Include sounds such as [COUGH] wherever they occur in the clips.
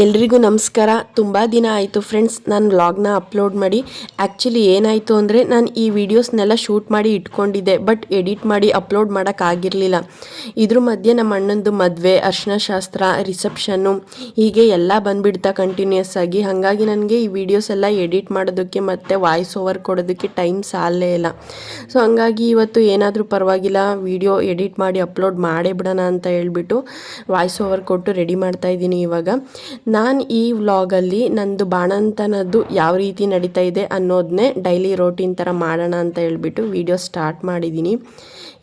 ಎಲ್ರಿಗೂ ನಮಸ್ಕಾರ. ತುಂಬ ದಿನ ಆಯಿತು ಫ್ರೆಂಡ್ಸ್ ನಾನು ವ್ಲಾಗ್ನ ಅಪ್ಲೋಡ್ ಮಾಡಿ. ಆ್ಯಕ್ಚುಲಿ ಏನಾಯಿತು ಅಂದರೆ ನಾನು ಈ ವಿಡಿಯೋಸ್ನೆಲ್ಲ ಶೂಟ್ ಮಾಡಿ ಇಟ್ಕೊಂಡಿದ್ದೆ ಬಟ್ ಎಡಿಟ್ ಮಾಡಿ ಅಪ್ಲೋಡ್ ಮಾಡೋಕ್ಕಾಗಿರಲಿಲ್ಲ ಇದ್ರ ಮಧ್ಯೆ ನಮ್ಮ ಅಣ್ಣಂದು ಮದುವೆ, ಅರ್ಶನ ಶಾಸ್ತ್ರ ರಿಸೆಪ್ಷನ್ನು ಹೀಗೆ ಎಲ್ಲ ಬಂದುಬಿಡ್ತಾ ಕಂಟಿನ್ಯೂಸ್ ಆಗಿ. ಹಾಗಾಗಿ ನನಗೆ ಈ ವಿಡಿಯೋಸ್ ಎಲ್ಲ ಎಡಿಟ್ ಮಾಡೋದಕ್ಕೆ ಮತ್ತು ವಾಯ್ಸ್ ಓವರ್ ಕೊಡೋದಕ್ಕೆ ಟೈಮ್ ಸಾಲೇ ಇಲ್ಲ. ಸೊ ಹಂಗಾಗಿ ಇವತ್ತು ಏನಾದರೂ ಪರವಾಗಿಲ್ಲ ವಿಡಿಯೋ ಎಡಿಟ್ ಮಾಡಿ ಅಪ್ಲೋಡ್ ಮಾಡೇ ಬಿಡೋಣ ಅಂತ ಹೇಳ್ಬಿಟ್ಟು ವಾಯ್ಸ್ ಓವರ್ ಕೊಟ್ಟು ರೆಡಿ ಮಾಡ್ತಾ ಇದ್ದೀನಿ ಇವಾಗ. ನಾನು ಈ ವ್ಲಾಗಲ್ಲಿ ನಂದು ಬಾಣಂತನದ್ದು ಯಾವ ರೀತಿ ನಡೀತಾ ಇದೆ ಅನ್ನೋದನ್ನೇ ಡೈಲಿ ರೋಟೀನ್ ಥರ ಮಾಡೋಣ ಅಂತ ಹೇಳ್ಬಿಟ್ಟು ವಿಡಿಯೋ ಸ್ಟಾರ್ಟ್ ಮಾಡಿದ್ದೀನಿ.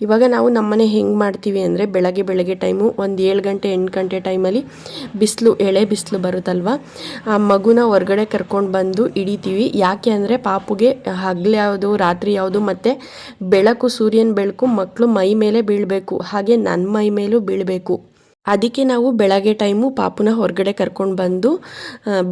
ಇವಾಗ ನಾವು ನಮ್ಮನೆ ಹೆಂಗೆ ಮಾಡ್ತೀವಿ ಅಂದರೆ ಬೆಳಗ್ಗೆ ಬೆಳಗ್ಗೆ ಟೈಮು ಒಂದು ಏಳು ಗಂಟೆ, ಎಂಟು ಗಂಟೆ ಟೈಮಲ್ಲಿ ಬಿಸಿಲು, ಎಳೆ ಬಿಸಿಲು ಬರುತ್ತಲ್ವ? ಆ ಮಗುನ ಹೊರಗಡೆ ಕರ್ಕೊಂಡು ಬಂದು ಹಿಡಿತೀವಿ. ಯಾಕೆ ಅಂದರೆ ಪಾಪುಗೆ ಹಗಲು ಯಾವುದು, ರಾತ್ರಿ ಯಾವುದು ಮತ್ತು ಬೆಳಕು ಸೂರ್ಯನ ಬೆಳಕು ಮಕ್ಕಳು ಮೈ ಮೇಲೆ ಬೀಳಬೇಕು. ಹಾಗೆ ನನ್ನ ಮೈ ಮೇಲೂ ಬೀಳಬೇಕು. ಅದಕ್ಕೆ ನಾವು ಬೆಳಗ್ಗೆ ಟೈಮು ಪಾಪುನ ಹೊರಗಡೆ ಕರ್ಕೊಂಡು ಬಂದು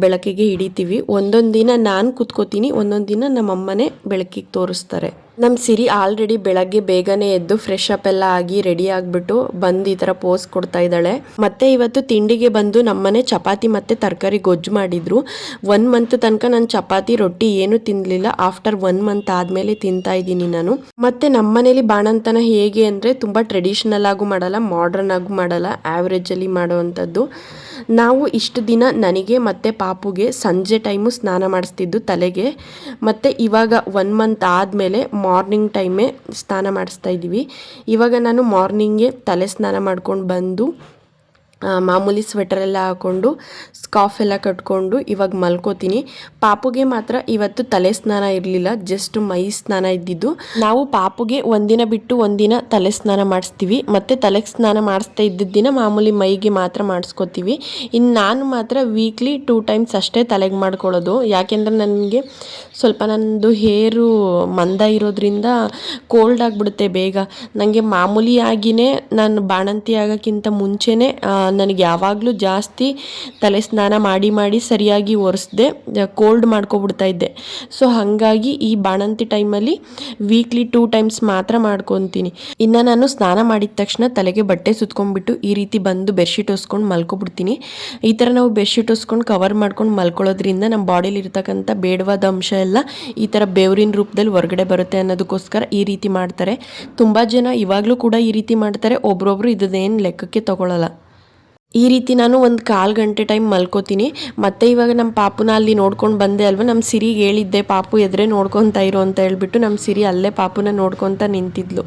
ಬೆಳಕಿಗೆ ಹಿಡಿತೀವಿ. ಒಂದೊಂದು ದಿನ ನಾನು ಕೂತ್ಕೋತೀನಿ, ಒಂದೊಂದು ದಿನ ನಮ್ಮಮ್ಮನೇ ಬೆಳಕಿಗೆ ತೋರಿಸ್ತಾರೆ. ನಮ್ಮ ಸಿರಿ ಆಲ್ರೆಡಿ ಬೆಳಗ್ಗೆ ಬೇಗನೆ ಎದ್ದು ಫ್ರೆಶ್ ಅಪ್ ಎಲ್ಲ ಆಗಿ ರೆಡಿ ಆಗ್ಬಿಟ್ಟು ಬಂದು ಈ ಥರ ಪೋಸ್ ಕೊಡ್ತಾ ಇದ್ದಾಳೆ. ಮತ್ತೆ ಇವತ್ತು ತಿಂಡಿಗೆ ಬಂದು ನಮ್ಮನೆ ಚಪಾತಿ ಮತ್ತೆ ತರಕಾರಿ ಗೊಜ್ಜು ಮಾಡಿದ್ರು. ಒನ್ ಮಂತ್ ತನಕ ನಾನು ಚಪಾತಿ, ರೊಟ್ಟಿ ಏನು ತಿನ್ನಲಿಲ್ಲ ಆಫ್ಟರ್ ಒನ್ ಮಂತ್ ಆದ್ಮೇಲೆ ತಿಂತಾ ಇದ್ದೀನಿ ನಾನು. ಮತ್ತೆ ನಮ್ಮನೇಲಿ ಬಾಣಂತನ ಹೇಗೆ ಅಂದರೆ ತುಂಬ ಟ್ರೆಡಿಷನಲ್ ಆಗು ಮಾಡಲ್ಲ ಮಾಡ್ರನ್ ಆಗು ಮಾಡಲ್ಲ ಆ್ಯಾವ್ರೇಜಲ್ಲಿ ಮಾಡುವಂಥದ್ದು ನಾವು ಇಷ್ಟು ದಿನ ನನಗೆ ಮತ್ತು ಪಾಪುಗೆ ಸಂಜೆ ಟೈಮು ಸ್ನಾನ ಮಾಡಿಸ್ತಿದ್ದು ತಲೆಗೆ, ಮತ್ತು ಇವಾಗ ಒನ್ ಮಂತ್ ಆದಮೇಲೆ ಮಾರ್ನಿಂಗ್ ಟೈಮೇ ಸ್ನಾನ ಮಾಡಿಸ್ತಾ ಇದ್ದೀವಿ. ಇವಾಗ ನಾನು ಮಾರ್ನಿಂಗೇ ತಲೆ ಸ್ನಾನ ಮಾಡ್ಕೊಂಡು ಬಂದು ಮಾಮೂಲಿ ಸ್ವೆಟರ್ ಎಲ್ಲ ಹಾಕ್ಕೊಂಡು ಸ್ಕಾಫ್ ಎಲ್ಲ ಕಟ್ಕೊಂಡು ಇವಾಗ ಮಲ್ಕೋತೀನಿ. ಪಾಪುಗೆ ಮಾತ್ರ ಇವತ್ತು ತಲೆ ಸ್ನಾನ ಇರಲಿಲ್ಲ ಜಸ್ಟ್ ಮೈ ಸ್ನಾನ ಇದ್ದಿದ್ದು. ನಾವು ಪಾಪುಗೆ ಒಂದಿನ ಬಿಟ್ಟು ಒಂದಿನ ತಲೆ ಸ್ನಾನ ಮಾಡಿಸ್ತೀವಿ. ಮತ್ತು ತಲೆಗೆ ಸ್ನಾನ ಮಾಡಿಸ್ತಾ ಇದ್ದಿದ್ದ ದಿನ ಮಾಮೂಲಿ ಮೈಗೆ ಮಾತ್ರ ಮಾಡಿಸ್ಕೋತೀವಿ. ಇನ್ನು ನಾನು ಮಾತ್ರ ವೀಕ್ಲಿ ಟೂ ಟೈಮ್ಸ್ ಅಷ್ಟೇ ತಲೆಗೆ ಮಾಡ್ಕೊಳ್ಳೋದು. ಯಾಕೆಂದರೆ ನನಗೆ ಸ್ವಲ್ಪ ನನ್ನದು ಹೇರು ಮಂದ ಇರೋದ್ರಿಂದ ಕೋಲ್ಡ್ ಆಗಿಬಿಡುತ್ತೆ ಬೇಗ. ನನಗೆ ಮಾಮೂಲಿಯಾಗಿಯೇ ನಾನು ಬಾಣಂತಿ ಆಗೋಕ್ಕಿಂತ ಮುಂಚೆನೇ ನನಗೆ ಯಾವಾಗಲೂ ಜಾಸ್ತಿ ತಲೆ ಸ್ನಾನ ಮಾಡಿ ಮಾಡಿ ಸರಿಯಾಗಿ ಒರೆಸ್ದೆ ಕೋಲ್ಡ್ ಮಾಡ್ಕೊಬಿಡ್ತಾ ಇದ್ದೆ. ಸೊ ಹಾಗಾಗಿ ಈ ಬಾಣಂತಿ ಟೈಮಲ್ಲಿ ವೀಕ್ಲಿ ಟೂ ಟೈಮ್ಸ್ ಮಾತ್ರ ಮಾಡ್ಕೊತೀನಿ. ಇನ್ನು ನಾನು ಸ್ನಾನ ಮಾಡಿದ ತಕ್ಷಣ ತಲೆಗೆ ಬಟ್ಟೆ ಸುತ್ಕೊಂಡ್ಬಿಟ್ಟು ಈ ರೀತಿ ಬಂದು ಬೆಡ್ಶೀಟ್ ಹೊಸ್ಕೊಂಡು ಮಲ್ಕೊಬಿಡ್ತೀನಿ. ಈ ಥರ ನಾವು ಬೆಡ್ಶೀಟ್ ಹೊಸ್ಕೊಂಡು ಕವರ್ ಮಾಡ್ಕೊಂಡು ಮಲ್ಕೊಳ್ಳೋದ್ರಿಂದ ನಮ್ಮ ಬಾಡಿಲಿ ಇರ್ತಕ್ಕಂಥ ಬೇಡವಾದ ಅಂಶ ಎಲ್ಲ ಈ ಥರ ಬೇವರಿನ ರೂಪದಲ್ಲಿ ಹೊರಗಡೆ ಬರುತ್ತೆ ಅನ್ನೋದಕ್ಕೋಸ್ಕರ ಈ ರೀತಿ ಮಾಡ್ತಾರೆ. ತುಂಬ ಜನ ಇವಾಗಲೂ ಕೂಡ ಈ ರೀತಿ ಮಾಡ್ತಾರೆ. ಒಬ್ರೊಬ್ರು ಇದನ್ನೇನು ಲೆಕ್ಕಕ್ಕೆ ತಗೊಳ್ಳಲ್ಲ ಈ ರೀತಿ ನಾನು ಒಂದು ಕಾಲು ಗಂಟೆ ಟೈಮ್ ಮಲ್ಕೋತೀನಿ. ಮತ್ತೆ ಇವಾಗ ನಮ್ಮ ಪಾಪುನ ಅಲ್ಲಿ ನೋಡ್ಕೊಂಡು ಬಂದೆ ಅಲ್ವಾ? ನಮ್ಮ ಸಿರಿಗೆ ಹೇಳಿದ್ದೆ, ಪಾಪು ಎದುರೇ ನೋಡ್ಕೊತಾ ಇರು ಅಂತ ಹೇಳ್ಬಿಟ್ಟು ನಮ್ಮ ಸಿರಿ ಅಲ್ಲೇ ಪಾಪುನ ನೋಡ್ಕೊತ ನಿಂತಿದ್ಲು.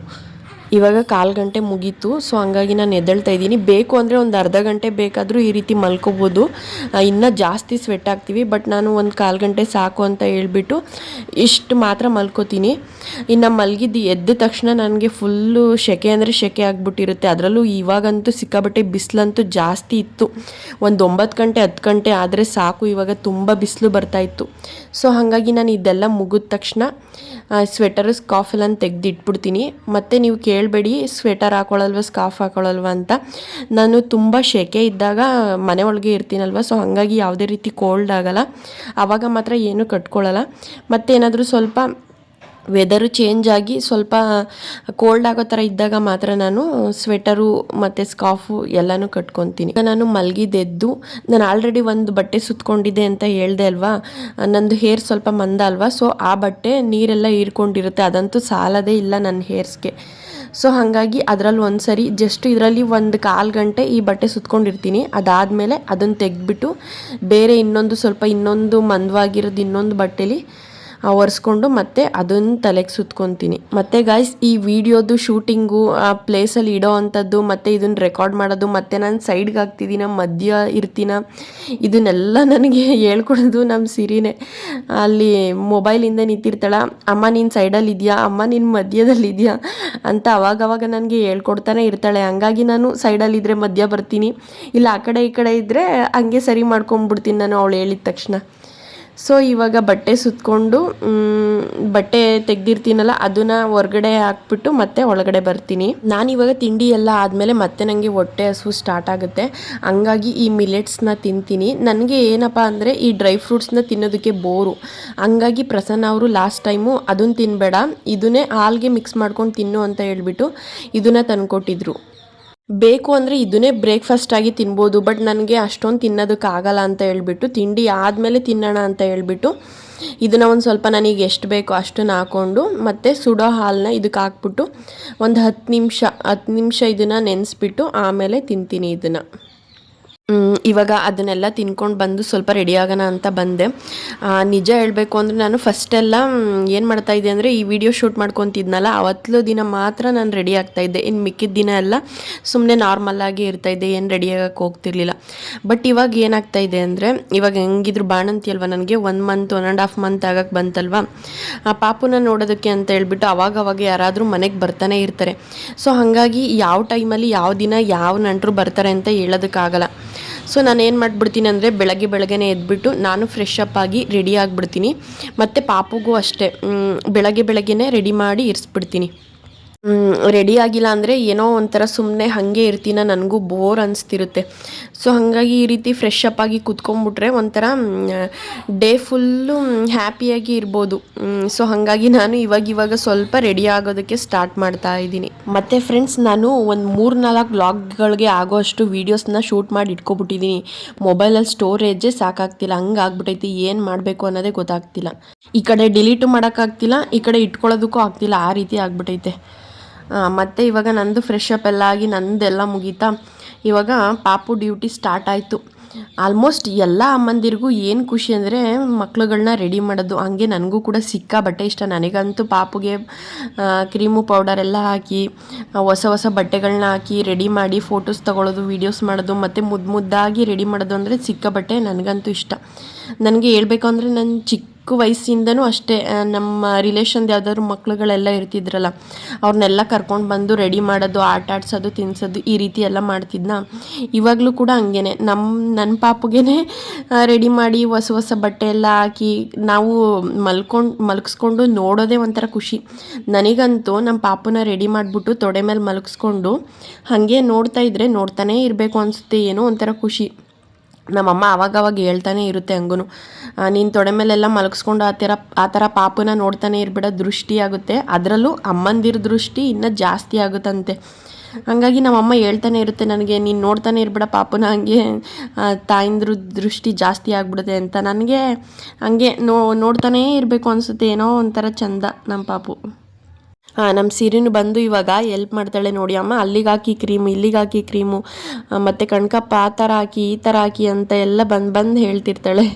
ಇವಾಗ ಕಾಲು ಗಂಟೆ ಮುಗೀತು. ಸೊ ಹಂಗಾಗಿ ನಾನು ಎದ್ದೇಳ್ತಾ ಇದ್ದೀನಿ. ಬೇಕು ಅಂದರೆ ಒಂದು ಅರ್ಧ ಗಂಟೆ ಬೇಕಾದರೂ ಈ ರೀತಿ ಮಲ್ಕೋಬೋದು. ಇನ್ನೂ ಜಾಸ್ತಿ ಸ್ವೆಟ್ ಆಗ್ತೀವಿ ಬಟ್ ನಾನು ಒಂದು ಕಾಲು ಗಂಟೆ ಸಾಕು ಅಂತ ಹೇಳ್ಬಿಟ್ಟು ಇಷ್ಟು ಮಾತ್ರ ಮಲ್ಕೋತೀನಿ. ಇನ್ನು ಮಲಗಿದ್ದು, ಎದ್ದ ತಕ್ಷಣ ನನಗೆ ಫುಲ್ಲು ಸೆಕೆ ಅಂದರೆ ಸೆಕೆ ಆಗಿಬಿಟ್ಟಿರುತ್ತೆ. ಅದರಲ್ಲೂ ಇವಾಗಂತೂ ಸಿಕ್ಕಾಬಟ್ಟೆ ಬಿಸಿಲಂತೂ ಜಾಸ್ತಿ ಇತ್ತು. ಒಂದು ಒಂಬತ್ತು ಗಂಟೆ, ಹತ್ತು ಗಂಟೆ ಆದರೆ ಸಾಕು, ಇವಾಗ ತುಂಬ ಬಿಸಿಲು ಬರ್ತಾಯಿತ್ತು ಸೊ ಹಾಗಾಗಿ ನಾನು ಇದೆಲ್ಲ ಮುಗಿದ ತಕ್ಷಣ ಸ್ವೆಟರು ಸ್ಕಾಫೆಲ್ಲ ತೆಗೆದಿಟ್ಬಿಡ್ತೀನಿ. ಮತ್ತು ನೀವು ಕೇಳಬೇಡಿ ಸ್ವೆಟರ್ ಹಾಕೊಳ್ಳಲ್ವ ಸ್ಕಾಫ್ ಹಾಕೊಳ್ಳಲ್ವ ಅಂತ. ನಾನು ತುಂಬ ಶೆಕೆ ಇದ್ದಾಗ ಮನೆ ಒಳಗೆ ಇರ್ತೀನಲ್ವ ಸೊ ಹಾಗಾಗಿ ಯಾವುದೇ ರೀತಿ ಕೋಲ್ಡ್ ಆಗಲ್ಲ. ಆವಾಗ ಮಾತ್ರ ಏನು ಕಟ್ಕೊಳ್ಳಲ್ಲ. ಮತ್ತೇನಾದರೂ ಸ್ವಲ್ಪ ವೆದರು ಚೇಂಜ್ ಆಗಿ ಸ್ವಲ್ಪ ಕೋಲ್ಡ್ ಆಗೋ ಥರ ಇದ್ದಾಗ ಮಾತ್ರ ನಾನು ಸ್ವೆಟರು ಮತ್ತು ಸ್ಕಾಫು ಎಲ್ಲನೂ ಕಟ್ಕೊತೀನಿ. ನಾನು ಮಲಗಿದ್ದೆದ್ದು ನಾನು ಆಲ್ರೆಡಿ ಒಂದು ಬಟ್ಟೆ ಸುತ್ಕೊಂಡಿದ್ದೆ ಅಂತ ಹೇಳಿದೆ ಅಲ್ವಾ? ನಂದು ಹೇರ್ ಸ್ವಲ್ಪ ಮಂದ ಅಲ್ವಾ? ಸೊ ಆ ಬಟ್ಟೆ ನೀರೆಲ್ಲ ಹೀರ್ಕೊಂಡಿರುತ್ತೆ, ಅದಂತೂ ಸಾಲದೇ ಇಲ್ಲ ನನ್ನ ಹೇರ್ಸ್ಗೆ ಸೊ ಹಾಗಾಗಿ ಅದರಲ್ಲಿ ಒಂದು ಸರಿ ಜಸ್ಟ್ ಇದರಲ್ಲಿ ಒಂದು ಕಾಲು ಗಂಟೆ ಈ ಬಟ್ಟೆ ಸುತ್ಕೊಂಡಿರ್ತೀನಿ. ಅದಾದಮೇಲೆ ಅದನ್ನು ತೆಗೆದ್ಬಿಟ್ಟು ಬೇರೆ ಇನ್ನೊಂದು ಸ್ವಲ್ಪ ಇನ್ನೊಂದು ಮಂದವಾಗಿರೋದು ಇನ್ನೊಂದು ಬಟ್ಟೆಲಿ ಒರೆಸ್ಕೊಂಡು ಮತ್ತೆ ಅದನ್ನು ತಲೆಗೆ ಸುತ್ಕೊತೀನಿ. ಮತ್ತೆ ಗಾಯ್ಸ್ ಈ ವಿಡಿಯೋದು ಶೂಟಿಂಗು ಆ ಪ್ಲೇಸಲ್ಲಿ ಇಡೋ ಅಂಥದ್ದು, ಮತ್ತು ಇದನ್ನು ರೆಕಾರ್ಡ್ ಮಾಡೋದು, ಮತ್ತು ನಾನು ಸೈಡ್ಗೆ ಹಾಕ್ತಿದ್ದೀನ ಮಧ್ಯ ಇರ್ತೀನ, ಇದನ್ನೆಲ್ಲ ನನಗೆ [LAUGHS] ಹೇಳ್ಕೊಡೋದು ನಮ್ಮ ಸಿರಿನೇ. ಅಲ್ಲಿ ಮೊಬೈಲಿಂದ ನಿಂತಿರ್ತಾಳ, ಅಮ್ಮ, ನೀನು ಸೈಡಲ್ಲಿ ಇದೆಯಾ? ಅಮ್ಮ ನಿನ್ನ ಮಧ್ಯದಲ್ಲಿ ಇದೆಯಾ? ಅಂತ ಅವಾಗವಾಗ ನನಗೆ ಹೇಳ್ಕೊಡ್ತಾನೆ ಇರ್ತಾಳೆ. ಹಂಗಾಗಿ ನಾನು ಸೈಡಲ್ಲಿದ್ದರೆ ಮಧ್ಯ ಬರ್ತೀನಿ. ಇಲ್ಲ, ಆ ಕಡೆ ಈ ಕಡೆ ಇದ್ದರೆ ಹಂಗೆ ಸರಿ ಮಾಡ್ಕೊಂಡ್ಬಿಡ್ತೀನಿ ನಾನು ಅವಳು ಹೇಳಿದ ತಕ್ಷಣ. ಸೊ ಇವಾಗ ಬಟ್ಟೆ ಸುತ್ತಕೊಂಡು ಬಟ್ಟೆ ತೆಗ್ದಿರ್ತೀನಲ್ಲ, ಅದನ್ನ ಹೊರಗಡೆ ಹಾಕ್ಬಿಟ್ಟು ಮತ್ತೆ ಒಳಗಡೆ ಬರ್ತೀನಿ. ನಾನು ಇವಾಗ ತಿಂಡಿ ಎಲ್ಲ ಆದಮೇಲೆ ಮತ್ತೆ ನನಗೆ ಹೊಟ್ಟೆ ಹಸು ಸ್ಟಾರ್ಟ್ ಆಗುತ್ತೆ. ಹಂಗಾಗಿ ಈ ಮಿಲೆಟ್ಸ್ನ ತಿಂತೀನಿ. ನನಗೆ ಏನಪ್ಪ ಅಂದರೆ, ಈ ಡ್ರೈ ಫ್ರೂಟ್ಸ್ನ ತಿನ್ನೋದಕ್ಕೆ ಬೋರು ಹಂಗಾಗಿ ಪ್ರಸನ್ನ ಅವರು ಲಾಸ್ಟ್ ಟೈಮು ಅದನ್ನು ತಿನ್ನಬೇಡ ಇದನ್ನೇ ಹಾಲ್ಗೆ ಮಿಕ್ಸ್ ಮಾಡ್ಕೊಂಡು ತಿನ್ನು ಅಂತ ಹೇಳ್ಬಿಟ್ಟು ಇದನ್ನ ತಂದ್ಕೊಟ್ಟಿದ್ರು. ಬೇಕು ಅಂದರೆ ಇದನ್ನೇ ಬ್ರೇಕ್ಫಾಸ್ಟ್ ಆಗಿ ತಿನ್ಬೋದು ಬಟ್ ನನಗೆ ಅಷ್ಟೊಂದು ತಿನ್ನೋದಕ್ಕಾಗಲ್ಲ ಅಂತ ಹೇಳ್ಬಿಟ್ಟು, ತಿಂಡಿ ಆದಮೇಲೆ ತಿನ್ನೋಣ ಅಂತ ಹೇಳ್ಬಿಟ್ಟು, ಇದನ್ನು ಒಂದು ಸ್ವಲ್ಪ ನನಗೆ ಎಷ್ಟು ಬೇಕೋ ಅಷ್ಟನ್ನು ಹಾಕ್ಕೊಂಡು ಮತ್ತು ಸುಡೋ ಹಾಲನ್ನ ಇದಕ್ಕೆ ಹಾಕ್ಬಿಟ್ಟು ಒಂದು ಹತ್ತು ನಿಮಿಷ ಹತ್ತು ನಿಮಿಷ ಇದನ್ನು ನೆನೆಸ್ಬಿಟ್ಟು ಆಮೇಲೆ ತಿಂತೀನಿ ಇದನ್ನು. ಇವಾಗ ಅದನ್ನೆಲ್ಲ ತಿನ್ಕೊಂಡು ಬಂದು ಸ್ವಲ್ಪ ರೆಡಿ ಆಗೋಣ ಅಂತ ಬಂದೆ. ನಿಜ ಹೇಳಬೇಕು ಅಂದರೆ ನಾನು ಫಸ್ಟೆಲ್ಲ ಏನು ಮಾಡ್ತಾಯಿದ್ದೆ ಅಂದರೆ ಈ ವಿಡಿಯೋ ಶೂಟ್ ಮಾಡ್ಕೊತಿದ್ನಲ್ಲ ಅವತ್ತು ದಿನ ಮಾತ್ರ ನಾನು ರೆಡಿ ಆಗ್ತಾ ಇದ್ದೆ. ಇನ್ನು ಮಿಕ್ಕಿದ ದಿನ ಎಲ್ಲ ಸುಮ್ಮನೆ ನಾರ್ಮಲ್ಲಾಗಿ ಇರ್ತಾ ಇದ್ದೆ, ಏನು ರೆಡಿ ಆಗೋಕ್ಕೆ ಹೋಗ್ತಿರ್ಲಿಲ್ಲ. ಬಟ್ ಇವಾಗ ಏನಾಗ್ತಾ ಇದೆ ಅಂದರೆ, ಇವಾಗ ಹೆಂಗಿದ್ರು ಬಾಣಂತಿ ಅಲ್ವಾ ನನಗೆ one month one and half month ಆಗಕ್ಕೆ ಬಂತಲ್ವಾ? ಆ ಪಾಪುನ ನೋಡೋದಕ್ಕೆ ಅಂತ ಹೇಳ್ಬಿಟ್ಟು ಅವಾಗ ಅವಾಗ ಯಾರಾದರೂ ಮನೆಗೆ ಬರ್ತಾನೆ ಇರ್ತಾರೆ. ಸೊ ಹಾಗಾಗಿ ಯಾವ ಟೈಮಲ್ಲಿ ಯಾವ ದಿನ ಯಾವ ನಂಟರು ಬರ್ತಾರೆ ಅಂತ ಹೇಳೋದಕ್ಕಾಗಲ್ಲ. ಸೊ ನಾನು ಏನು ಮಾಡಿಬಿಡ್ತೀನಿ ಅಂದರೆ ಬೆಳಗ್ಗೆ ಬೆಳಗ್ಗೆನೇ ಎದ್ಬಿಟ್ಟು ನಾನು ಫ್ರೆಶ್ ಅಪ್ ಆಗಿ ರೆಡಿ ಆಗಿಬಿಡ್ತೀನಿ. ಮತ್ತು ಪಾಪುಗೂ ಅಷ್ಟೇ ಬೆಳಗ್ಗೆ ಬೆಳಗ್ಗೆನೇ ರೆಡಿ ಮಾಡಿ ಇರಿಸ್ಬಿಡ್ತೀನಿ. ರೆಡಿ ಆಗಿಲ್ಲ ಅಂದರೆ ಏನೋ ಒಂಥರ ಸುಮ್ಮನೆ ಹಾಗೆ ಇರ್ತೀನ ನನಗೂ ಬೋರ್ ಅನಿಸ್ತಿರುತ್ತೆ. ಸೊ ಹಾಗಾಗಿ ಈ ರೀತಿ ಫ್ರೆಶ್ ಅಪ್ ಆಗಿ ಕುತ್ಕೊಂಡ್ಬಿಟ್ರೆ ಒಂಥರ ಡೇ ಫುಲ್ಲು ಹ್ಯಾಪಿಯಾಗಿ ಇರ್ಬೋದು. ಸೊ ಹಾಗಾಗಿ ನಾನು ಇವಾಗ ಇವಾಗ ಸ್ವಲ್ಪ ರೆಡಿ ಆಗೋದಕ್ಕೆ ಸ್ಟಾರ್ಟ್ ಮಾಡ್ತಾ ಇದ್ದೀನಿ. ಮತ್ತು ಫ್ರೆಂಡ್ಸ್ ನಾನು ಒಂದು ಮೂರು ನಾಲ್ಕು ಬ್ಲಾಗ್ಗಳಿಗೆ ಆಗೋ ಅಷ್ಟು ವೀಡಿಯೋಸ್ನ ಶೂಟ್ ಮಾಡಿ ಇಟ್ಕೊಬಿಟ್ಟಿದ್ದೀನಿ. ಮೊಬೈಲಲ್ಲಿ ಸ್ಟೋರೇಜೇ ಸಾಕಾಗ್ತಿಲ್ಲ. ಹಂಗೆ ಆಗ್ಬಿಟ್ಟೈತಿ ಏನು ಮಾಡಬೇಕು ಅನ್ನೋದೇ ಗೊತ್ತಾಗ್ತಿಲ್ಲ. ಈ ಕಡೆ ಡಿಲೀಟು ಮಾಡೋಕ್ಕಾಗ್ತಿಲ್ಲ. ಈ ಕಡೆ ಇಟ್ಕೊಳ್ಳೋದಕ್ಕೂ ಆಗ್ತಿಲ್ಲ. ಆ ರೀತಿ ಆಗ್ಬಿಟ್ಟೈತೆ ಮತ್ತೆ ಇವಾಗ ನಂದು ಫ್ರೆಶ್ ಅಪ್ ಎಲ್ಲ ಆಗಿ ನಂದೆಲ್ಲ ಮುಗೀತಾ, ಇವಾಗ ಪಾಪು ಡ್ಯೂಟಿ ಸ್ಟಾರ್ಟ್ ಆಯಿತು. ಆಲ್ಮೋಸ್ಟ್ ಎಲ್ಲ ಅಮ್ಮಂದಿರಿಗೂ ಏನು ಖುಷಿ ಅಂದರೆ ಮಕ್ಳುಗಳನ್ನ ರೆಡಿ ಮಾಡೋದು. ಹಂಗೆ ನನಗೂ ಕೂಡ ಸಿಕ್ಕ ಬಟ್ಟೆ ಇಷ್ಟ. ನನಗಂತೂ ಪಾಪುಗೆ ಕ್ರೀಮು ಎಲ್ಲ ಹಾಕಿ ಹೊಸ ಹೊಸ ಬಟ್ಟೆಗಳನ್ನ ಹಾಕಿ ರೆಡಿ ಮಾಡಿ ಫೋಟೋಸ್ ತಗೊಳ್ಳೋದು ವೀಡಿಯೋಸ್ ಮಾಡೋದು, ಮತ್ತು ಮುದ್ದು ಮುದ್ದಾಗಿ ರೆಡಿ ಮಾಡೋದು ಅಂದರೆ ಸಿಕ್ಕಾಬಟ್ಟೆ ನನಗಂತೂ ಇಷ್ಟ. ನನಗೆ ಹೇಳ್ಬೇಕು ಅಂದರೆ ನನ್ನ ಚಿಕ್ಕ ವಯಸ್ಸಿಂದನೂ ಅಷ್ಟೇ ನಮ್ಮ ರಿಲೇಷನ್ದು ಯಾವ್ದಾದ್ರು ಮಕ್ಳುಗಳೆಲ್ಲ ಇರ್ತಿದ್ರಲ್ಲ ಅವ್ರನ್ನೆಲ್ಲ ಕರ್ಕೊಂಡು ಬಂದು ರೆಡಿ ಮಾಡೋದು, ಆಟ ಆಡ್ಸೋದು, ತಿನ್ಸೋದು ಈ ರೀತಿ ಎಲ್ಲ ಮಾಡ್ತಿದ್ನ. ಇವಾಗಲೂ ಕೂಡ ಹಂಗೇನೆ. ನಮ್ಮ ನನ್ನ ಪಾಪುಗೇನೆ ರೆಡಿ ಮಾಡಿ ಹೊಸ ಹೊಸ ಬಟ್ಟೆ ಎಲ್ಲ ಹಾಕಿ ನಾವು ಮಲ್ಕೊಂಡು ಮಲಗಿಸ್ಕೊಂಡು ನೋಡೋದೇ ಒಂಥರ ಖುಷಿ. ನನಗಂತೂ ನಮ್ಮ ಪಾಪುನ ರೆಡಿ ಮಾಡಿಬಿಟ್ಟು ತೊಡೆ ಮೇಲೆ ಮಲಗಿಸ್ಕೊಂಡು ಹಾಗೆ ನೋಡ್ತಾ ಇದ್ರೆ ನೋಡ್ತಾನೇ ಇರಬೇಕು ಅನಿಸುತ್ತೆ, ಏನೋ ಒಂಥರ ಖುಷಿ. ನಮ್ಮಮ್ಮ ಅವಾಗವಾಗ ಹೇಳ್ತಾನೆ ಇರುತ್ತೆ ಹಂಗೂ ನೀನು ತೊಡೆ ಮೇಲೆಲ್ಲ ಮಲಗಿಸ್ಕೊಂಡು ಆ ಥರ ಆ ಥರ ಪಾಪನ ನೋಡ್ತಾನೆ ಇರ್ಬೇಡ ದೃಷ್ಟಿ ಆಗುತ್ತೆ. ಅದರಲ್ಲೂ ಅಮ್ಮಂದಿರ ದೃಷ್ಟಿ ಇನ್ನೂ ಜಾಸ್ತಿ ಆಗುತ್ತಂತೆ. ಹಾಗಾಗಿ ನಮ್ಮಮ್ಮ ಹೇಳ್ತಾನೆ ಇರುತ್ತೆ ನನಗೆ, ನೀನು ನೋಡ್ತಾನೆ ಇರ್ಬೇಡ ಪಾಪನ ಹಂಗೆ ತಾಯಿಂದ್ರ ದೃಷ್ಟಿ ಜಾಸ್ತಿ ಆಗ್ಬಿಡುತ್ತೆ ಅಂತ. ನನಗೆ ಹಂಗೆ ನೋ, ನೋಡ್ತಾನೇ ಇರಬೇಕು ಅನಿಸುತ್ತೆ. ಏನೋ ಒಂಥರ ಚಂದ ನಮ್ಮ ಪಾಪು. ನಮ್ಮ ಸೀರೆನೂ ಬಂದು ಇವಾಗ ಎಲ್ಪ್ ಮಾಡ್ತಾಳೆ ನೋಡಿ ಅಮ್ಮ ಅಲ್ಲಿಗೆ ಹಾಕಿ ಕ್ರೀಮು ಇಲ್ಲಿಗೆ ಹಾಕಿ ಕ್ರೀಮು ಮತ್ತು ಕಣ್ಕಪ್ಪ ಆ ಥರ ಹಾಕಿ ಈ ಥರ ಹಾಕಿ ಅಂತ ಎಲ್ಲ ಬಂದು ಬಂದು ಹೇಳ್ತಿರ್ತಾಳೆ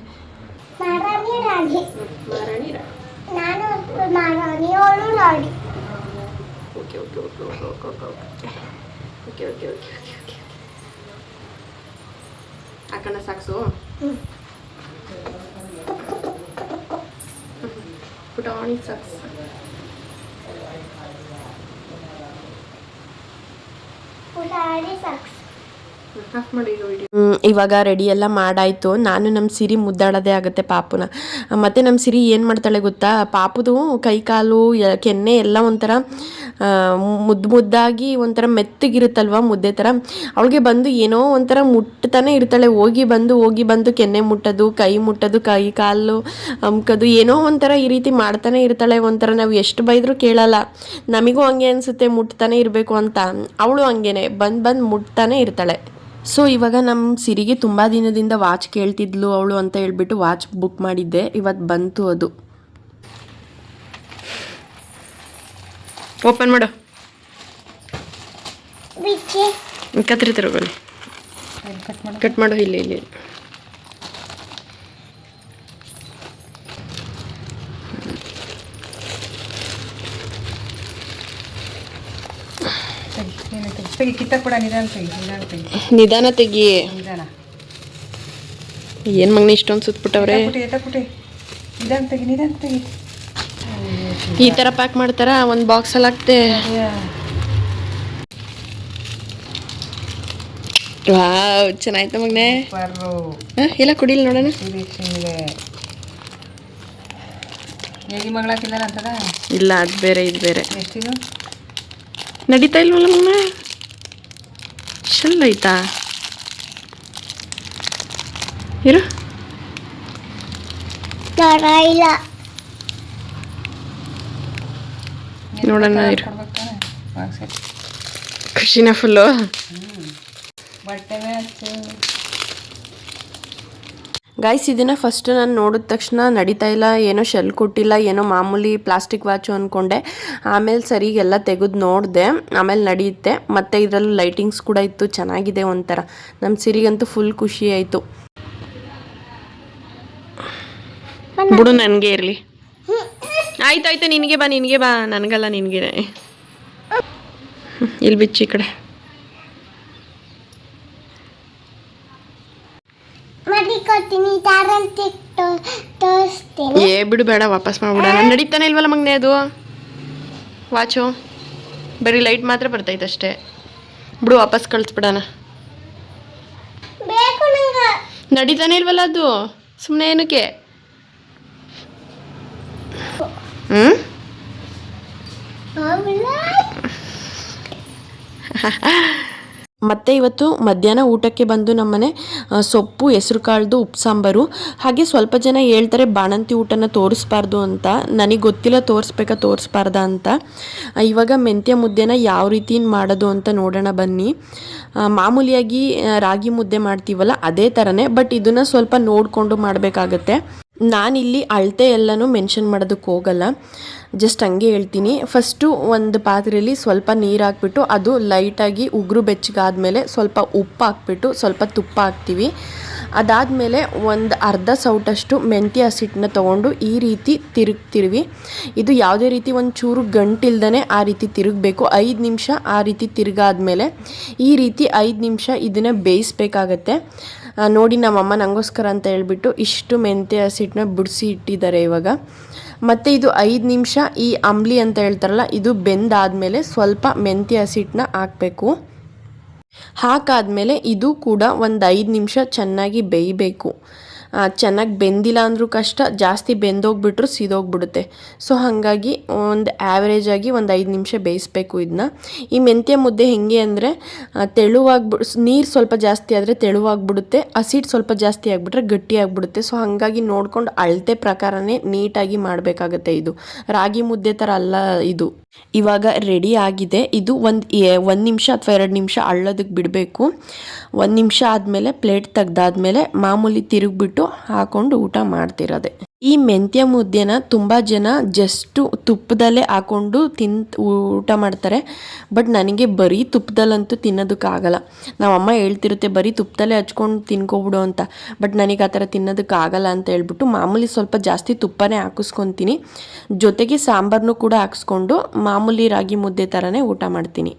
ಸಾಕ್ಸು ಸಾಕ್ಸು ನಾನು ಮಹಾರಾಣಿ คุณตาที่ศักดิ์ ಇವಾಗ ರೆಡಿ ಎಲ್ಲ ಮಾಡಾಯ್ತು. ನಾನು ನಮ್ಮ ಸಿರಿ ಮುದ್ದಾಡೋದೇ ಆಗುತ್ತೆ ಪಾಪುನ. ಮತ್ತೆ ನಮ್ಮ ಸಿರಿ ಏನು ಮಾಡ್ತಾಳೆ ಗೊತ್ತಾ? ಪಾಪುದು ಕೈ ಕಾಲು ಕೆನ್ನೆ ಎಲ್ಲ ಒಂಥರ ಮುದ್ದು ಮುದ್ದಾಗಿ ಒಂಥರ ಮೆತ್ತಗಿರುತ್ತಲ್ವ ಮುದ್ದೆ ಥರ ಅವಳಿಗೆ ಬಂದು ಏನೋ ಒಂಥರ ಮುಟ್ತಾನೆ ಇರ್ತಾಳೆ. ಹೋಗಿ ಬಂದು ಹೋಗಿ ಬಂದು ಕೆನ್ನೆ ಮುಟ್ಟೋದು, ಕೈ ಮುಟ್ಟೋದು, ಕೈ ಕಾಲು, ಅಮ್ಕೋದು ಏನೋ ಒಂಥರ ಈ ರೀತಿ ಮಾಡ್ತಾನೆ ಇರ್ತಾಳೆ. ಒಂಥರ ನಾವು ಎಷ್ಟು ಬೈದರೂ ಕೇಳಲ್ಲ. ನಮಗೂ ಹಂಗೆ ಅನಿಸುತ್ತೆ ಮುಟ್ತಾನೆ ಇರಬೇಕು ಅಂತ. ಅವಳು ಹಂಗೇನೆ. ಬಂದು ಬಂದು ಮುಟ್ತಾನೆ ಇರ್ತಾಳೆ. ಸೊ ಇವಾಗ ನಮ್ಮ ಸಿರಿಗೆ ತುಂಬ ದಿನದಿಂದ ವಾಚ್ ಕೇಳ್ತಿದ್ಲು ಅವಳು ಅಂತ ಹೇಳ್ಬಿಟ್ಟು ವಾಚ್ ಬುಕ್ ಮಾಡಿದ್ದೆ. ಇವತ್ತು ಬಂತು ಅದು. ಓಪನ್ ಮಾಡು. ಕತ್ತರಿ ಕತ್ರಿ ಬನ್ನಿ. ಕಟ್ ಮಾಡು. ಇಲ್ಲಿ ಇಲ್ಲಿ. ತೆಗಿ ಕಿತ್ತ ಕೂಡ ನಿಧಾನ ತೆಗಿ ನಿಧಾನ ತೆಗಿ. ನಿಧಾನ ತೆಗಿ. ನಿಧಾನ. ಏನು ಮಗನ ಇಷ್ಟೊಂದು ಎತ್ತಪುಟಿ ನಿಧಾನ ತೆಗಿ ನಿಧಾನ ತೆಗಿ. ಈ ಥರ ಪ್ಯಾಕ್ ಮಾಡ್ತಾರ? ಒಂದು ಬಾಕ್ಸಲ್ಲಿ ಹಾಕ್ತೆ. ವಾವ್ ಚೆನ್ನಾಯ್ತು ಮಗನೆ? ಇಲ್ಲ ಕುಡಿಲ್ ನೋಡೋಣ. ಇಲ್ಲ ಅದು ಬೇರೆ ಇದು ಬೇರೆ. ನಡೀತಾ ಇಲ್ವಲ್ಲ ಮಗನ? ಚೆಂದ ಐತಾ. ಇರು. ನೋಡೋಣ ಇರು. ಖುಷಿನ ಫುಲ್ಲು ಬಟ್ಟೆ ಗಾಯ್ಸ್ ಇದನ್ನ ಫಸ್ಟ್ ನಾನು ನೋಡಿದ ತಕ್ಷಣ ನಡೀತಾ ಇಲ್ಲ ಏನೋ ಶೆಲ್ ಕೊಟ್ಟಿಲ್ಲ ಏನೋ ಮಾಮೂಲಿ ಪ್ಲಾಸ್ಟಿಕ್ ವಾಚು ಅಂದ್ಕೊಂಡೆ ಆಮೇಲೆ ಸರಿಗೆಲ್ಲ ತೆಗೆದು ನೋಡಿದೆ ಆಮೇಲೆ ನಡೆಯುತ್ತೆ ಮತ್ತು ಇದರಲ್ಲಿ ಲೈಟಿಂಗ್ಸ್ ಕೂಡ ಇತ್ತು ಚೆನ್ನಾಗಿದೆ ಒಂಥರ. ನಮ್ಮ ಸಿರಿಗಂತೂ ಫುಲ್ ಖುಷಿ ಆಯಿತು. ಬಿಡು ನನಗೆ ಇರಲಿ. ಆಯ್ತು ಆಯ್ತು ನಿನಗೆ ಬಾ ನಿನಗೆ ಬಾ. ನನಗಲ್ಲ ನಿನಗೆ. ಇಲ್ಲಿ ಬಿಚ್ಚಿ ಈ ಕಡೆ. ಮಡಿಕೊಡ್ತೀನಿ ತಾರಂತಿ ತೋರಿಸ್ತೀನಿ. ಏ ಬಿಡು ಬೇಡ ವಾಪಸ್ ಮಾಡ್ಬಿಡೋಣ. ನಡೀತಾನೆ ಇಲ್ವಲ್ಲ ಮಗನೇ ಅದು? ವಾಚು. ಬರೀ ಲೈಟ್ ಮಾತ್ರ ಬರ್ತೈತೆ ಅಷ್ಟೇ. ಬಿಡು ವಾಪಸ್ ಕಳಿಸ್ಬಿಡೋಣ. ನಡೀತಾನೆ ಇಲ್ವಲ್ಲ ಅದು? ಸುಮ್ಮನೆ ಏನಕ್ಕೆ? ಹ್ಞೂ [LAUGHS] ಮತ್ತು ಇವತ್ತು ಮಧ್ಯಾಹ್ನ ಊಟಕ್ಕೆ ಬಂದು ನಮ್ಮನೆ ಸೊಪ್ಪು ಹೆಸರು ಕಾಳ್ದು ಉಪ್ಪು ಸಾಂಬಾರು ಹಾಗೆ ಸ್ವಲ್ಪ ಜನ ಹೇಳ್ತಾರೆ ಬಾಣಂತಿ ಊಟನ ತೋರಿಸ್ಬಾರ್ದು ಅಂತ. ನನಗೆ ಗೊತ್ತಿಲ್ಲ ತೋರಿಸ್ಬೇಕಾ, ತೋರಿಸ್ಬಾರ್ದ ಅಂತ. ಇವಾಗ ಮೆಂತ್ಯ ಮುದ್ದೆನ ಯಾವ ರೀತಿ ಮಾಡೋದು ಅಂತ ನೋಡೋಣ ಬನ್ನಿ. ಮಾಮೂಲಿಯಾಗಿ ರಾಗಿ ಮುದ್ದೆ ಮಾಡ್ತೀವಲ್ಲ, ಅದೇ ಥರನೇ ಬಟ್ ಇದನ್ನು ಸ್ವಲ್ಪ ನೋಡಿಕೊಂಡು ಮಾಡಬೇಕಾಗತ್ತೆ. ನಾನಿಲ್ಲಿ ಅಳತೆ ಎಲ್ಲನೂ ಮೆನ್ಷನ್ ಮಾಡೋದಕ್ಕೆ ಹೋಗಲ್ಲ. ಜಸ್ಟ್ ಹಂಗೆ ಹೇಳ್ತೀನಿ. ಫಸ್ಟು ಒಂದು ಪಾತ್ರೆಯಲ್ಲಿ ಸ್ವಲ್ಪ ನೀರು ಹಾಕ್ಬಿಟ್ಟು ಅದು ಲೈಟಾಗಿ ಉಗುರು ಬೆಚ್ಚಗಾದ್ಮೇಲೆ ಸ್ವಲ್ಪ ಉಪ್ಪು ಹಾಕ್ಬಿಟ್ಟು ಸ್ವಲ್ಪ ತುಪ್ಪ ಹಾಕ್ತೀವಿ. ಅದಾದಮೇಲೆ ಒಂದು ಅರ್ಧ ಸೌಟಷ್ಟು ಮೆಂತ್ಯ ಹಸಿಟ್ಟನ್ನ ತೊಗೊಂಡು ಈ ರೀತಿ ತಿರುಗ್ತಿರ್ವಿ. ಇದು ಯಾವುದೇ ರೀತಿ ಒಂದು ಚೂರು ಗಂಟಿಲ್ದೇ ಆ ರೀತಿ ತಿರುಗಬೇಕು. ಐದು ನಿಮಿಷ ಆ ರೀತಿ ತಿರುಗಾದ್ಮೇಲೆ ಈ ರೀತಿ ಐದು ನಿಮಿಷ ಇದನ್ನು ಬೇಯಿಸ್ಬೇಕಾಗತ್ತೆ. ನೋಡಿ ನಮ್ಮಮ್ಮ ನನಗೋಸ್ಕರ ಅಂತ ಹೇಳ್ಬಿಟ್ಟು ಇಷ್ಟು ಮೆಂತ್ಯ ಹಸಿಟ್ಟನ್ನ ಬಿಡಿಸಿ ಇಟ್ಟಿದ್ದಾರೆ ಇವಾಗ. ಮತ್ತು ಇದು ಐದು ನಿಮಿಷ ಈ ಅಂಬ್ಲಿ ಅಂತ ಹೇಳ್ತಾರಲ್ಲ, ಇದು ಬೆಂದಾದಮೇಲೆ ಸ್ವಲ್ಪ ಮೆಂತ್ಯ ಹಸಿಟ್ಟನ್ನ ಹಾಕಬೇಕು. ಹಾಕಾದಮೇಲೆ ಇದು ಕೂಡ ಒಂದು ಐದು ನಿಮಿಷ ಚೆನ್ನಾಗಿ ಬೇಯಬೇಕು. ಚೆನ್ನಾಗಿ ಬೆಂದಿಲ್ಲ ಅಂದರೂ ಕಷ್ಟ, ಜಾಸ್ತಿ ಬೆಂದೋಗ್ಬಿಟ್ರು ಸಿದೋಗ್ಬಿಡುತ್ತೆ. ಸೊ ಹಾಗಾಗಿ ಒಂದು ಆ್ಯಾವ್ರೇಜ್ ಆಗಿ ಒಂದು ಐದು ನಿಮಿಷ ಬೇಯಿಸ್ಬೇಕು ಇದನ್ನ ಈ ಮೆಂತ್ಯ ಮುದ್ದೆ ಹೆಂಗೆ ಅಂದರೆ ತೆಳುವಾಗ್ಬಿ, ನೀರು ಸ್ವಲ್ಪ ಜಾಸ್ತಿ ಆದರೆ ತೆಳುವಾಗ್ಬಿಡುತ್ತೆ ಹಸಿಟ್ ಸ್ವಲ್ಪ ಜಾಸ್ತಿ ಆಗಿಬಿಟ್ರೆ ಗಟ್ಟಿ ಆಗಿಬಿಡುತ್ತೆ. ಸೊ ಹಾಗಾಗಿ ನೋಡ್ಕೊಂಡು ಅಳತೆ ಪ್ರಕಾರನೇ ನೀಟಾಗಿ ಮಾಡಬೇಕಾಗತ್ತೆ ಇದು. ರಾಗಿ ಮುದ್ದೆ ಥರ ಅಲ್ಲ ಇದು. ಇವಾಗ ರೆಡಿ ಆಗಿದೆ. ಇದು ಒಂದು ಒಂದು ನಿಮಿಷ ಅಥವಾ ಎರಡು ನಿಮಿಷ ಅಳ್ಳೋದಕ್ಕೆ ಬಿಡಬೇಕು. ಒಂದು ನಿಮಿಷ ಆದಮೇಲೆ ಪ್ಲೇಟ್ ತೆಗ್ದಾದ್ಮೇಲೆ ಮಾಮೂಲಿ ತಿರುಗಿಬಿಟ್ಟು ಹಾಕೊಂಡು ಊಟ ಮಾಡ್ತಿರೋದೆ. ಈ ಮೆಂತ್ಯ ಮುದ್ದೆನ ತುಂಬ ಜನ ಜಸ್ಟು ತುಪ್ಪದಲ್ಲೇ ಹಾಕೊಂಡು ತಿನ್ ಊಟ ಮಾಡ್ತಾರೆ. ಬಟ್ ನನಗೆ ಬರೀ ತುಪ್ಪದಲ್ಲಂತೂ ತಿನ್ನೋದಕ್ಕಾಗಲ್ಲ ನಮ್ಮಮ್ಮ ಹೇಳ್ತಿರುತ್ತೆ, ಬರೀ ತುಪ್ಪದಲ್ಲೇ ಹಚ್ಕೊಂಡು ತಿನ್ಕೊಬಿಡು ಅಂತ. ಬಟ್ ನನಗೆ ಆ ಥರ ತಿನ್ನೋದಕ್ಕಾಗಲ್ಲ ಅಂತ ಹೇಳ್ಬಿಟ್ಟು ಮಾಮೂಲಿ ಸ್ವಲ್ಪ ಜಾಸ್ತಿ ತುಪ್ಪನೇ ಹಾಕಿಸ್ಕೊತೀನಿ. ಜೊತೆಗೆ ಸಾಂಬಾರನ್ನೂ ಕೂಡ ಹಾಕಿಸ್ಕೊಂಡು ಮಾಮೂಲಿ ರಾಗಿ ಮುದ್ದೆ ಥರನೇ ಊಟ ಮಾಡ್ತೀನಿ.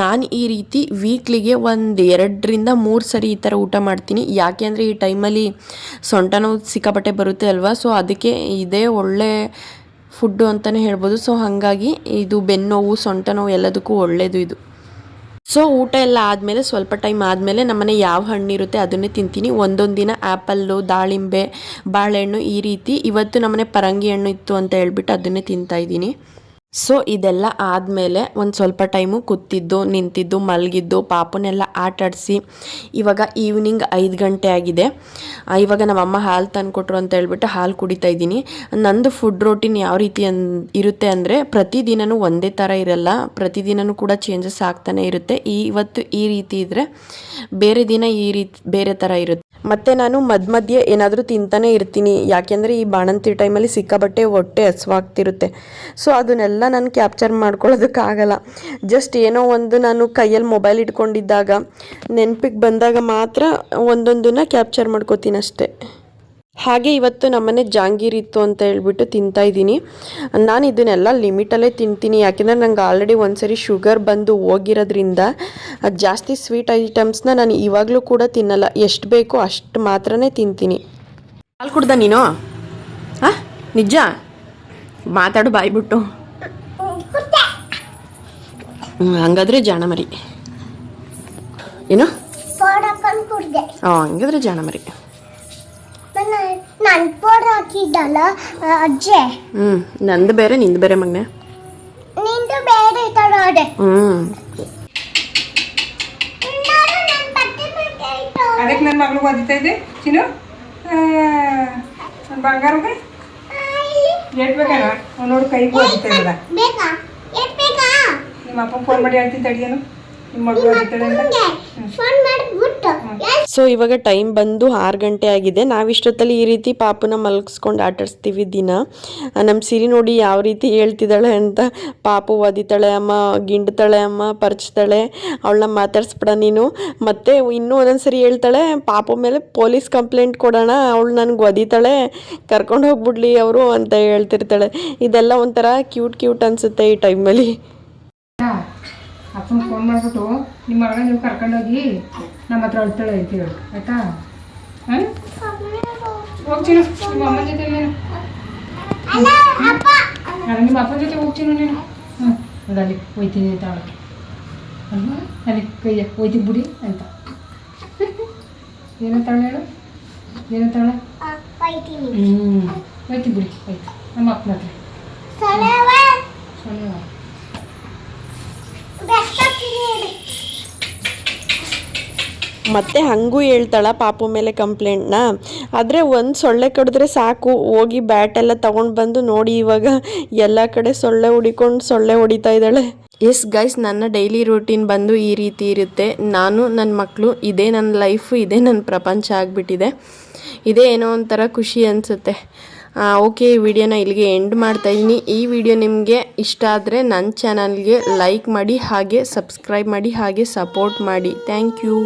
ನಾನು ಈ ರೀತಿ ವೀಕ್ಲಿಗೆ ಒಂದು ಎರಡರಿಂದ ಮೂರು ಸರಿ ಈ ಥರ ಊಟ ಮಾಡ್ತೀನಿ. ಯಾಕೆ ಅಂದರೆ ಈ ಟೈಮಲ್ಲಿ ಸೊಂಟ ನೋವು ಸಿಕ್ಕಾಪಟ್ಟೆ ಬರುತ್ತೆ ಅಲ್ವಾ? ಸೊ ಅದಕ್ಕೆ ಇದೇ ಒಳ್ಳೆ ಫುಡ್ಡು ಅಂತಲೇ ಹೇಳ್ಬೋದು. ಸೊ ಹಾಗಾಗಿ ಇದು ಬೆನ್ನೋವು ಸೊಂಟ ನೋವು ಎಲ್ಲದಕ್ಕೂ ಒಳ್ಳೆಯದು ಇದು. ಸೊ ಊಟ ಎಲ್ಲ ಆದಮೇಲೆ ಸ್ವಲ್ಪ ಟೈಮ್ ಆದಮೇಲೆ ನಮ್ಮನೆ ಯಾವ ಹಣ್ಣಿರುತ್ತೆ ಅದನ್ನೇ ತಿಂತೀನಿ. ಒಂದೊಂದು ದಿನ ಆ್ಯಪಲ್ಲು ದಾಳಿಂಬೆ, ಬಾಳೆಹಣ್ಣು ಈ ರೀತಿ ಇವತ್ತು ನಮ್ಮನೆ ಪರಂಗಿ ಹಣ್ಣು ಇತ್ತು ಅಂತ ಹೇಳ್ಬಿಟ್ಟು ಅದನ್ನೇ ತಿಂತಾ ಇದ್ದೀನಿ. ಸೊ ಇದೆಲ್ಲ ಆದಮೇಲೆ ಒಂದು ಸ್ವಲ್ಪ ಟೈಮು ಕೂತಿದ್ದು, ನಿಂತಿದ್ದು, ಮಲಗಿದ್ದು, ಪಾಪನೆಲ್ಲ ಆಟಾಡಿಸಿ ಇವಾಗ ಈವ್ನಿಂಗ್ ಐದು ಗಂಟೆ ಆಗಿದೆ. ಇವಾಗ ನಮ್ಮಮ್ಮ ಹಾಲು ತಂದುಕೊಟ್ರು ಅಂತ ಹೇಳ್ಬಿಟ್ಟು ಹಾಲು ಕುಡಿತಾ ಇದ್ದೀನಿ. ನಂದು ಫುಡ್ ರೋಟೀನ್ ಯಾವ ರೀತಿ ಅನ್, ಇರುತ್ತೆ ಅಂದರೆ ಪ್ರತಿದಿನವೂ ಒಂದೇ ಥರ ಇರಲ್ಲ. ಪ್ರತಿದಿನವೂ ಕೂಡ ಚೇಂಜಸ್ ಆಗ್ತಾನೆ ಇರುತ್ತೆ. ಈ, ಇವತ್ತು ಈ ರೀತಿ ಇದ್ದರೆ ಬೇರೆ ದಿನ ಈ ರೀತಿ, ಬೇರೆ ಥರ ಇರುತ್ತೆ. ಮತ್ತು ನಾನು ಮಧ್ಯ ಮಧ್ಯೆ ಏನಾದರೂ ತಿಂತಾನೆ ಇರ್ತೀನಿ. ಯಾಕೆಂದರೆ ಈ ಬಾಣಂತಿ ಟೈಮಲ್ಲಿ ಸಿಕ್ಕಾಬಟ್ಟೆ ಹೊಟ್ಟೆ ಹಸುವಾಗ್ತಿರುತ್ತೆ. ಸೊ ಅದನ್ನೆಲ್ಲ ನಾನು ಕ್ಯಾಪ್ಚರ್ ಮಾಡ್ಕೊಳ್ಳೋದಕ್ಕಾಗಲ್ಲ. ಜಸ್ಟ್ ಏನೋ ಒಂದು ನಾನು ಕೈಯಲ್ಲಿ ಮೊಬೈಲ್ ಇಟ್ಕೊಂಡಿದ್ದಾಗ, ನೆನಪಿಗೆ ಬಂದಾಗ ಮಾತ್ರ ಒಂದೊಂದನ್ನು ಕ್ಯಾಪ್ಚರ್ ಮಾಡ್ಕೋತೀನಿ ಅಷ್ಟೇ. ಹಾಗೆ ಇವತ್ತು ನಮ್ಮನೆ ಜಾಂಗೀರ್ ಇತ್ತು ಅಂತ ಹೇಳ್ಬಿಟ್ಟು ತಿಂತಾ ಇದ್ದೀನಿ. ನಾನು ಇದನ್ನೆಲ್ಲ ಲಿಮಿಟಲ್ಲೇ ತಿಂತೀನಿ, ಯಾಕೆಂದರೆ ನಂಗೆ ಆಲ್ರೆಡಿ ಒಂದ್ಸರಿ ಶುಗರ್ ಬಂದು ಹೋಗಿರೋದ್ರಿಂದ, ಜಾಸ್ತಿ ಸ್ವೀಟ್ ಐಟಮ್ಸ್ನ ನಾನು ಇವಾಗಲೂ ಕೂಡ ತಿನ್ನಲ್ಲ. ಎಷ್ಟು ಬೇಕೋ ಅಷ್ಟು ಮಾತ್ರನೇ ತಿಂತೀನಿ. ಹಾಲು ಕುಡ್ದ ನೀನು? ಹಾಂ? ನಿಜ ಮಾತಾಡು ಬಾಯ್ಬಿಟ್ಟು. ಹಂಗಾದ್ರೆ ಜಾಣ ಮರಿ ಏನು ಹಾಂ ಹಂಗಾದ್ರೆ ಜಾಣ ಮರಿ ನಾನು ಹಾಕಿದ್ದಲ್ಲ ಅಜ್ಜೆ. ಹ್ಞೂ ನಂದು ಬೇರೆ ನಿಂದು ಬೇರೆ ಮಗನೆ. ನಿಂದು ಬೇರೆ ಹ್ಞೂ ಅದಕ್ಕೆ ನನ್ನ ಮಗಳು ಓದಿತಾ ಇದೆ ಚಿನ್ನು ನನ್ನ ಬಂಗಾರಗೆ? ಏಟ್ ಬೇಕೇನೋ ನೋಡು ಕೈ ಬೇಕಾ? ಎಷ್ಟು ನಿಮ್ಮ ಅಪ್ಪ ಫೋನ್ ಮಾಡಿ ಹೇಳ್ತೀನಿ ತಡಿಯನು ಸೊ ಇವಾಗ ಟೈಮ್ ಬಂದು ಆರು ಗಂಟೆ ಆಗಿದೆ. ನಾವಿಷ್ಟೊತ್ತಲ್ಲಿ ಈ ರೀತಿ ಪಾಪನ ಮಲಗಿಸ್ಕೊಂಡು ಆಟಾಡಿಸ್ತೀವಿ ದಿನ. ನಮ್ಮ ಸಿರಿ ನೋಡಿ ಯಾವ ರೀತಿ ಹೇಳ್ತಿದ್ದಾಳೆ ಅಂತ ಪಾಪು ಒದಿತಾಳೆ ಅಮ್ಮ ಗಿಂಡ್ತಾಳೆ ಅಮ್ಮ ಪರ್ಚ್ತಾಳೆ. ಅವಳನ್ನ ಮಾತಾಡಿಸ್ಬಿಡ ನೀನು. ಮತ್ತೆ ಇನ್ನೂ ಒಂದೊಂದ್ಸರಿ ಹೇಳ್ತಾಳೆ ಪಾಪು ಮೇಲೆ ಪೊಲೀಸ್ ಕಂಪ್ಲೇಂಟ್ ಕೊಡೋಣ ಅವಳು ನನಗೆ ಒದಿತಾಳೆ ಕರ್ಕೊಂಡು ಹೋಗ್ಬಿಡ್ಲಿ ಅವರು ಅಂತ ಹೇಳ್ತಿರ್ತಾಳೆ. ಇದೆಲ್ಲ ಒಂಥರ ಕ್ಯೂಟ್ ಕ್ಯೂಟ್ ಅನಿಸುತ್ತೆ ಈ ಟೈಮಲ್ಲಿ ಅಪ್ಪನ ಫೋನ್ ಮಾಡಿಬಿಟ್ಟು ನಿಮ್ಮ ಮಗಳ ನೀವು ಕರ್ಕೊಂಡೋಗಿ ನಮ್ಮ ಹತ್ರ ಅಳ್ತಾಳೆ ಅಂತ ಹೇಳು ಆಯ್ತಾ? ಹಾಂ ಹೋಗ್ತೀನಿ ನಿಮ್ಮ ಅಮ್ಮನ ಜೊತೆ ನೀನು. ನಿಮ್ಮ ಅಪ್ಪನ ಜೊತೆ ಹೋಗ್ತೀನಿ ನೀನು. ಹ್ಞೂ ಅಲ್ಲಿ ಹೋಯ್ತೀನಿ ಅಂತ ಅವಳಿಗೆ ಅಲ್ವಾ ಅಲ್ಲಿ ಕೈಯ ಹೋಯ್ತಿ ಬಿಡಿ ಅಂತ. ಏನಂತಾಳೆ ಹೇಳು? ಏನಂತಾಳೆ ಹ್ಞೂ ಹೋಯ್ತಿ ಬಿಡಿ ಆಯ್ತು ನಮ್ಮ ಅಪ್ಪನ ಹತ್ರ. ಬೆಟ್ಟಕ್ಕಿರಿ ಮತ್ತೆ ಹಂಗೂ ಹೇಳ್ತಾಳ ಪಾಪು ಮೇಲೆ ಕಂಪ್ಲೇಂಟ್ನ ಆದರೆ ಒಂದು ಸೊಳ್ಳೆ ಕಡಿದ್ರೆ ಸಾಕು, ಹೋಗಿ ಬ್ಯಾಟ್ ಎಲ್ಲ ತಗೊಂಡು ಬಂದು ನೋಡಿ ಇವಾಗ ಎಲ್ಲ ಕಡೆ ಸೊಳ್ಳೆ ಹೊಡಿಕೊಂಡು ಸೊಳ್ಳೆ ಹೊಡಿತಾ ಇದ್ದಾಳೆ. ಎಸ್ ಗೈಸ್ ನನ್ನ ಡೈಲಿ ರೂಟೀನ್ ಬಂದು ಈ ರೀತಿ ಇರುತ್ತೆ. ನಾನು ನನ್ನ ಮಕ್ಕಳು ಇದೇ ನನ್ನ ಲೈಫು ಇದೇ ನನ್ನ ಪ್ರಪಂಚ ಆಗಿಬಿಟ್ಟಿದೆ. ಇದೇ ಏನೋ ಒಂಥರ ಖುಷಿ ಅನಿಸುತ್ತೆ. ಓಕೆ, ಈ ವಿಡಿಯೋನ ಇಲ್ಲಿಗೆ ಎಂಡ್ ಮಾಡ್ತಾ ಇದ್ದೀನಿ. ಈ ವಿಡಿಯೋ ನಿಮಗೆ ಇಷ್ಟ ಆದರೆ ನನ್ನ ಚಾನಲ್ಗೆ ಲೈಕ್ ಮಾಡಿ, ಹಾಗೆ ಸಬ್ಸ್ಕ್ರೈಬ್ ಮಾಡಿ, ಹಾಗೆ ಸಪೋರ್ಟ್ ಮಾಡಿ. Thank you